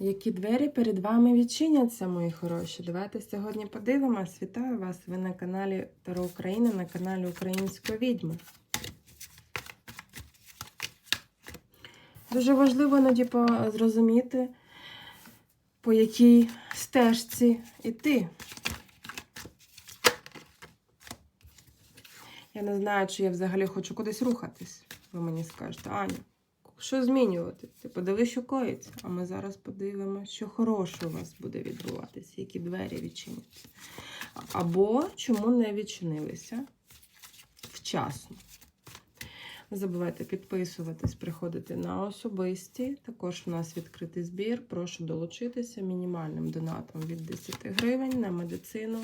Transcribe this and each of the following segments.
Які двері перед вами відчиняться, мої хороші? Давайте сьогодні подивимось. Вітаю вас! Ви на каналі Таро України, на каналі Української відьми. Дуже важливо іноді зрозуміти, по якій стежці йти. Я не знаю, чи я взагалі хочу кудись рухатись. Ви мені скажете, Аня, що змінювати? Ти подивись, що коїться. А ми зараз подивимося, що хороше у вас буде відбуватися, які двері відчиняться. Або чому не відчинилися вчасно. Не забувайте підписуватись, приходити на особисті. Також у нас відкритий збір. Прошу долучитися мінімальним донатом від 10 гривень на медицину,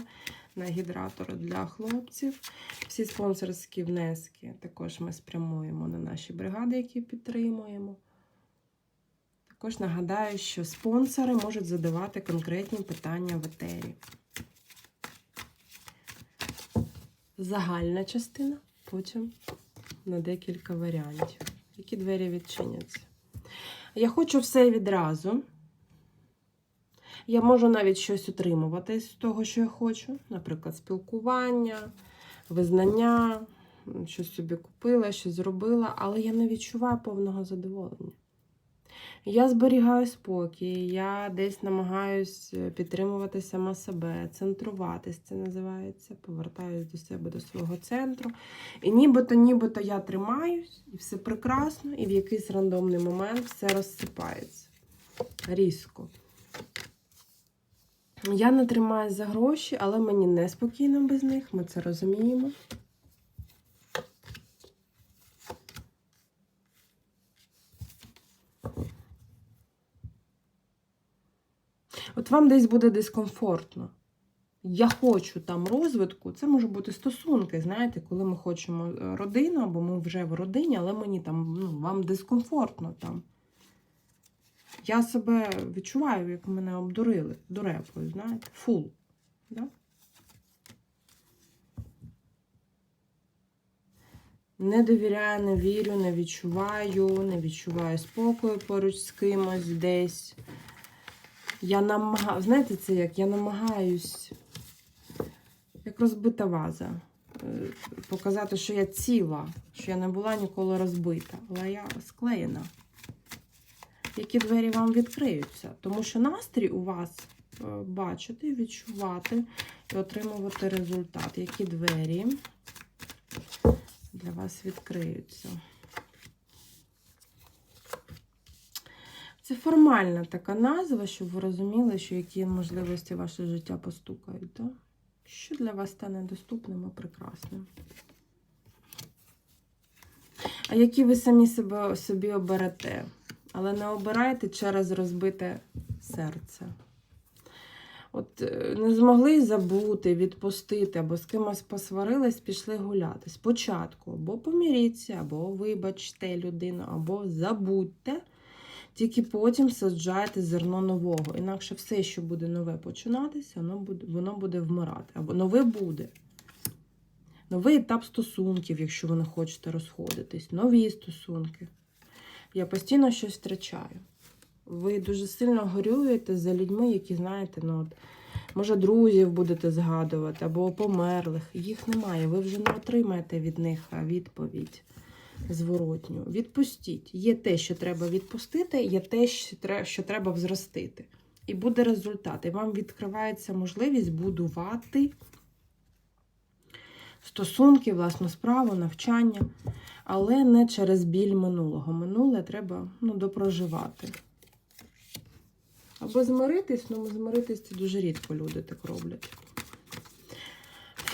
на гідратори для хлопців. Всі спонсорські внески також ми спрямуємо на наші бригади, які підтримуємо. Також нагадаю, що спонсори можуть задавати конкретні питання в етері. Загальна частина, потім на декілька варіантів. Які двері відчиняться. Я хочу все відразу. Я можу навіть щось отримувати з того, що я хочу. Наприклад, спілкування, визнання, щось собі купила, щось зробила, але я не відчуваю повного задоволення. Я зберігаю спокій, я десь намагаюсь підтримувати сама себе, центруватись, це називається, повертаюсь до себе, до свого центру. І нібито, нібито я тримаюсь, і все прекрасно, і в якийсь рандомний момент все розсипається. Різко. Я не тримаюсь за гроші, але мені неспокійно без них, ми це розуміємо. От вам десь буде дискомфортно. Я хочу там розвитку, це може бути стосунки, знаєте, коли ми хочемо е, родину, або ми вже в родині, але мені там, ну, вам дискомфортно там. Я себе відчуваю, як мене обдурили дурепою, знаєте, фул. Да? Не довіряю, не вірю, не відчуваю, не відчуваю спокою поруч з кимось десь. Я намагаю, знаєте, це як? Я намагаюсь, як розбита ваза, е, показати, що я ціла, що я не була ніколи розбита, але я склеєна. Які двері вам відкриються? Тому що настрій у вас е, бачити, відчувати і отримувати результат. Які двері для вас відкриються? Це формальна така назва, щоб ви розуміли, що які можливості ваше життя постукають. Так? Що для вас стане доступним і прекрасним? А які ви самі себе, собі оберете? Але не обирайте через розбите серце. От е, не змогли забути, відпустити, або з кимось посварились, пішли гуляти. Спочатку або поміріться, або вибачте людину, або забудьте. Тільки потім саджайте зерно нового. Інакше все, що буде нове починатися, воно буде, воно буде вмирати. Або нове буде. Новий етап стосунків, якщо ви не хочете розходитись, нові стосунки. Я постійно щось втрачаю. Ви дуже сильно горюєте за людьми, які, знаєте, ну от, може, друзів будете згадувати, або померлих. Їх немає. Ви вже не отримаєте від них відповідь зворотню. Відпустіть. Є те, що треба відпустити, є те, що треба, взростити. І буде результат. І вам відкривається можливість будувати стосунки, власну справу, навчання, але не через біль минулого. Минуле треба ну, допроживати. Або змиритись, ну змиритись це дуже рідко люди так роблять.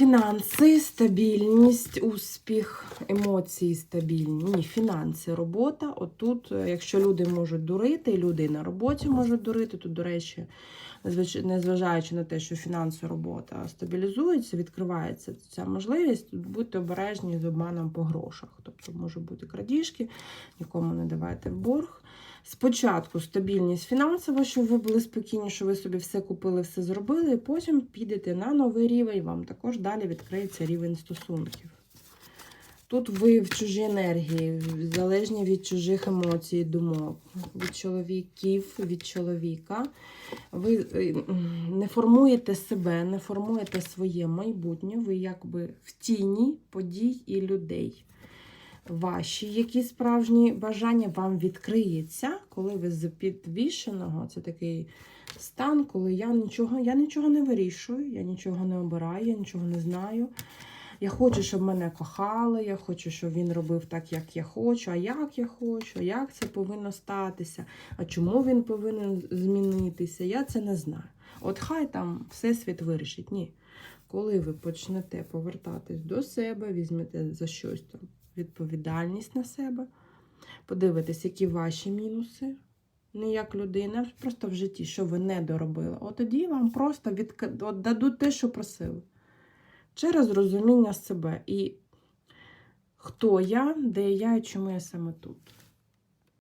Фінанси, стабільність, успіх, емоції стабільні. Ні, фінанси, робота. Отут, е, якщо люди можуть дурити, і люди на роботі можуть дурити, то, до речі, незважаючи на те, що фінансова робота стабілізується, відкривається ця можливість, будьте обережні з обманом по грошах. Тобто, може бути крадіжки, нікому не давайте в борг. Спочатку стабільність фінансова, щоб ви були спокійні, що ви собі все купили, все зробили, і потім підете на новий рівень, вам також далі відкриється рівень стосунків. Тут ви в чужій енергії, залежні від чужих емоцій, думок, від чоловіків, від чоловіка. Ви е, не формуєте себе, не формуєте своє майбутнє, ви якби в тіні подій і людей. Ваші які справжні бажання вам відкриється, коли ви з підвішеного, це такий стан, коли я нічого, я нічого не вирішую, я нічого не обираю, я нічого не знаю. Я хочу, щоб мене кохали, я хочу, щоб він робив так, як я хочу, а як я хочу, а як це повинно статися, а чому він повинен змінитися, я це не знаю. От хай там Всесвіт вирішить. Ні. Коли ви почнете повертатись до себе, візьмете за щось там відповідальність на себе, подивитись, які ваші мінуси, не як людина, просто в житті, що ви не доробили. От тоді вам просто відк... от дадуть те, що просили через розуміння себе і хто я, де я і чому я саме тут.